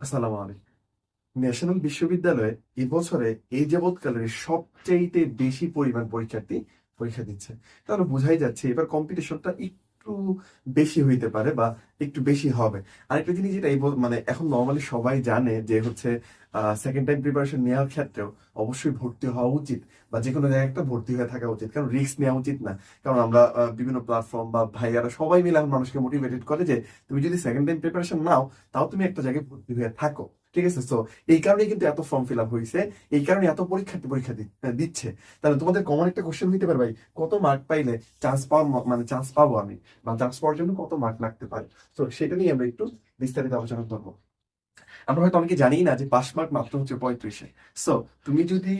আসসালামু আলাইকুম। ন্যাশনাল বিশ্ববিদ্যালয়ে এবছরে এই যাবৎকালের সবচাইতে বেশি পরিমাণ পরীক্ষার্থী পরীক্ষা দিচ্ছে। তাহলে বোঝাই যাচ্ছে এবার কম্পিটিশনটা একটু বেশি হইতে পারে বা একটু বেশি হবে। আরেকটা জিনিস যেটা এই মানে এখন নর্মালি সবাই জানে যে হচ্ছে সেকেন্ড টাইম প্রিপারেশন নেওয়ার ক্ষেত্রেও অবশ্যই ভর্তি হওয়া উচিত বা যে কোনো জায়গায় একটা ভর্তি হয়ে থাকা উচিত। কারণ রিস্ক নেওয়া উচিত না। কারণ আমরা বিভিন্ন প্ল্যাটফর্ম বা ভাইয়ারা সবাই মিলে এখন মানুষকে মোটিভেটেড করে যে, তুমি যদি সেকেন্ড টাইম প্রিপারেশন নাও, তাও তুমি একটা জায়গায় ভর্তি হয়ে থাকো। ঠিক আছে? তো এই কারণে কিন্তু এত ফর্ম ফিল আপ হয়েছে। এই কারণে এত পরীক্ষার্থী পরীক্ষা দিচ্ছে। তাহলে তোমাদের কমন একটা কোশ্চেন হইতে পারে ভাই, কত মার্ক পাইলে চান্স পাওয়ার মানে চান্স পাবো আমি? বা চান্স পাওয়ার জন্য কত মার্ক লাগতে পারে? তো সেটা নিয়ে আমরা একটু বিস্তারিত আলোচনা করব। আমরা হয়তো অনেকে জানি না যে পাস মার্ক মাত্র হচ্ছে পঁয়ত্রিশে। সো তুমি যদি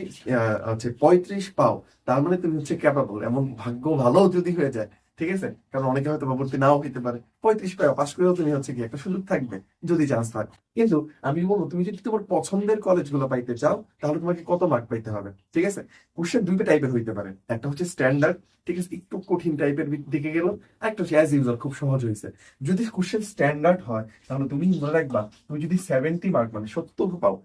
হচ্ছে পঁয়ত্রিশ পাও, তার মানে তুমি হচ্ছে ক্যাপাবল এমন ভাগ্য ভালো যদি হয়ে যায় ঠিক আছে? কারণ অনেকে হয়তো ভর্তি নাও হইতে পারে। পঁয়ত্রিশ পাও পাস করেও তুমি হচ্ছে কি একটা সুযোগ থাকবে, যদি চান্স থাকে কিন্তু আমি বলব, তুমি যদি তোমার পছন্দের কলেজগুলো পাইতে চাও, তাহলে তোমাকে কত মার্ক পাইতে হবে? ঠিক আছে? কোশ্চেন দুইটা টাইপের হইতে পারে। একটা হচ্ছে স্ট্যান্ডার্ড ঠিক আছে? একটু কঠিন টাইপের দিকে গেল। একটা হচ্ছে অ্যাজ ইউজার খুব সহজ হয়েছে যদি কোশ্চেন স্ট্যান্ডার্ড হয়, তাহলে তুমি মনে রাখবা, তুমি যদি সেভেন্টি মার্ক মানে সত্তর পাও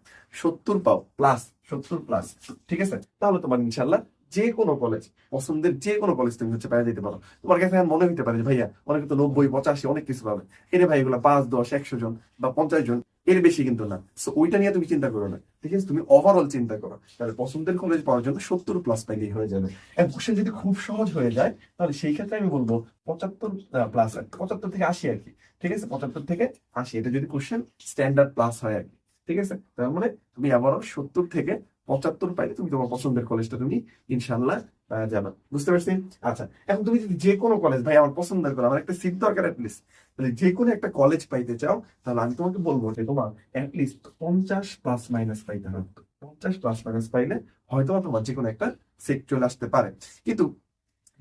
সত্তর পাও প্লাস সত্তর প্লাস ঠিক আছে? তাহলে তোমার ইনশাল্লাহ যে কোনো কলেজ পছন্দের যে কোনো কলেজ তুমি হচ্ছে পেয়ে যেতে পারো। তোমার কাছে এখন মনে হতে পারে যে, ভাইয়া, অনেকে তো নব্বই, পঁচাশি অনেক কিছু পাবে। এরে ভাই, এগুলো পাঁচ, দশ, একশো জন বা পঞ্চাশ জন, এর বেশি কিন্তু না। সো ওইটা নিয়ে তুমি চিন্তা করো না। ঠিক আছে? তুমি ওভারঅল চিন্তা করো। তাহলে পছন্দের কলেজ পাওয়ার জন্য সত্তর প্লাস পাইলেই হয়ে যাবে। এক কোশ্চেন যদি খুব সহজ হয়ে যায়, তাহলে সেই ক্ষেত্রে আমি বলব পঁচাত্তর প্লাস পঁচাত্তর থেকে আশি আর কি। ঠিক আছে? পঁচাত্তর থেকে আশি। এটা যদি কোশ্চেন স্ট্যান্ডার্ড প্লাস হয় আর কি। ঠিক আছে? তার মানে তুমি আবারও সত্তর থেকে পঁচাত্তর পাইলে তুমি তোমার পছন্দের কলেজটা তুমি ইনশাল্লাহ যাবে বুঝতে পারছি? আচ্ছা এখন তুমি যদি যে কোনো কলেজ ভাই, আমার পছন্দের করে, আমার একটা সিট দরকার তাহলে যে কোনো একটা কলেজ পাইতে চাও, তাহলে আমি তোমাকে বলব যে তোমার অ্যাটলিস্ট পঞ্চাশ প্লাস মাইনাস পাইতে হবে। পঞ্চাশ প্লাস মাইনাস পাইলে হয়তো তোমার যে কোনো একটা সেট চলে আসতে পারে। কিন্তু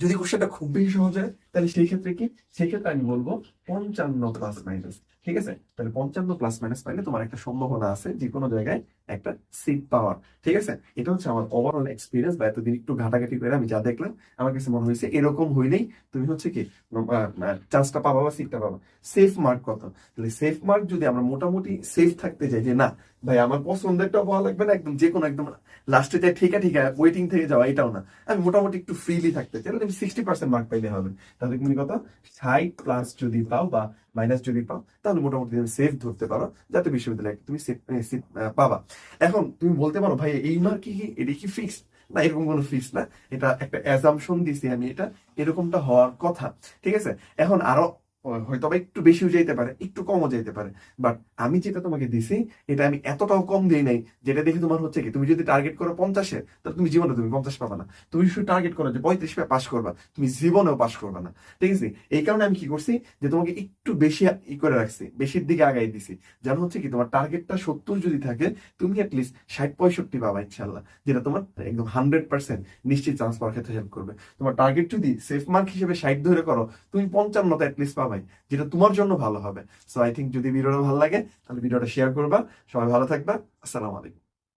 যদি কোশ্চেনটা খুব বেশি সহজ হয়, তাহলে সেই ক্ষেত্রে কি? সেই ক্ষেত্রে আমি বলব পঞ্চান্ন প্লাস মাইনাস ঠিক আছে? তাহলে পঞ্চান্ন প্লাস মাইনাস পাইলে তোমার একটা সম্ভাবনা আছে যে কোনো জায়গায় একটা সিট পাওয়ার ঠিক আছে? এটা হচ্ছে আমার ওভারঅল এক্সপিরিয়েন্স বা এতদিন একটু ঘাটাঘাটি করে আমি যা দেখলাম, আমার কাছে মনে হয়েছে এরকম হইলেই তুমি হচ্ছে কি চান্সটা পাবা বা সিটটা পাবা। সেফ মার্ক কত? তাহলে সেফ মার্ক যদি আমরা মোটামুটি সেফ থাকতে চাই যে না, ভাই আমার পছন্দেরটা পাওয়া লাগবে না, একদম যে কোনো একদম লাস্টে যাই ঠিক ঠিক ওয়েটিং থেকে যাওয়া, এটাও না। আমি মোটামুটি একটু ফ্রিলি থাকতে চাই। তাহলে তুমি সিক্সটি পার্সেন্ট মার্ক পাইলে হবে। তাহলে তুমি কত? ষাট প্লাস যদি পাও বা মাইনাস যদি পাও তাহলে মোটামুটি তুমি সেফ ধরতে পারো, যাতে বিশ্ববিদ্যালয়ে তুমি সিট পাবা। এখন তুমি বলতে পারো, ভাই, এই মার্ক কি এটা কি ফিক্সড না, এরকম কোনো ফিক্স না। এটা একটা অ্যাজামশন দিছি আমি, এটা এরকমটা হওয়ার কথা। ঠিক আছে? এখন আরও হয়তো একটু বেশিও যেতে পারে, একটু কমও যেতে পারে। বাট আমি যেটা তোমাকে দিছি, এটা আমি এতটাও কম দিই নাই, যেটা দেখে তোমার হচ্ছে কি, তুমি যদি টার্গেট করো পঞ্চাশে তাহলে তুমি জীবনে তুমি পঞ্চাশ পাবা না। তুমি শুধু টার্গেট করো যে পঁয়ত্রিশ পে পাস করবা, তুমি জীবনেও পাস করবা না। ঠিক আছে? এই কারণে আমি কি করছি, যে তোমাকে একটু বেশি ই করে রাখছি, বেশির দিকে আগাই দিছি, যেন হচ্ছে কি তোমার টার্গেটটা সত্তর যদি থাকে, তুমি অ্যাটলিস্ট ষাট, পঁয়ষট্টি পাবা ইনশাল্লাহ যেটা তোমার একদম হান্ড্রেড পার্সেন্ট নিশ্চিত চান্স পাওয়ার ক্ষেত্রে হেল্প করবে। তোমার টার্গেট যদি সেফ মার্ক হিসেবে ষাট ধরে করো, তুমি পঞ্চান্নটা অ্যাটলিস্ট পাবাই যেটা তোমার জন্য ভালো হবে। সো আই থিঙ্ক যদি ভিডিওটা ভালো লাগে, তাহলে ভিডিওটা শেয়ার করবা। সবাই ভালো থাকবা। আসসালামু আলাইকুম।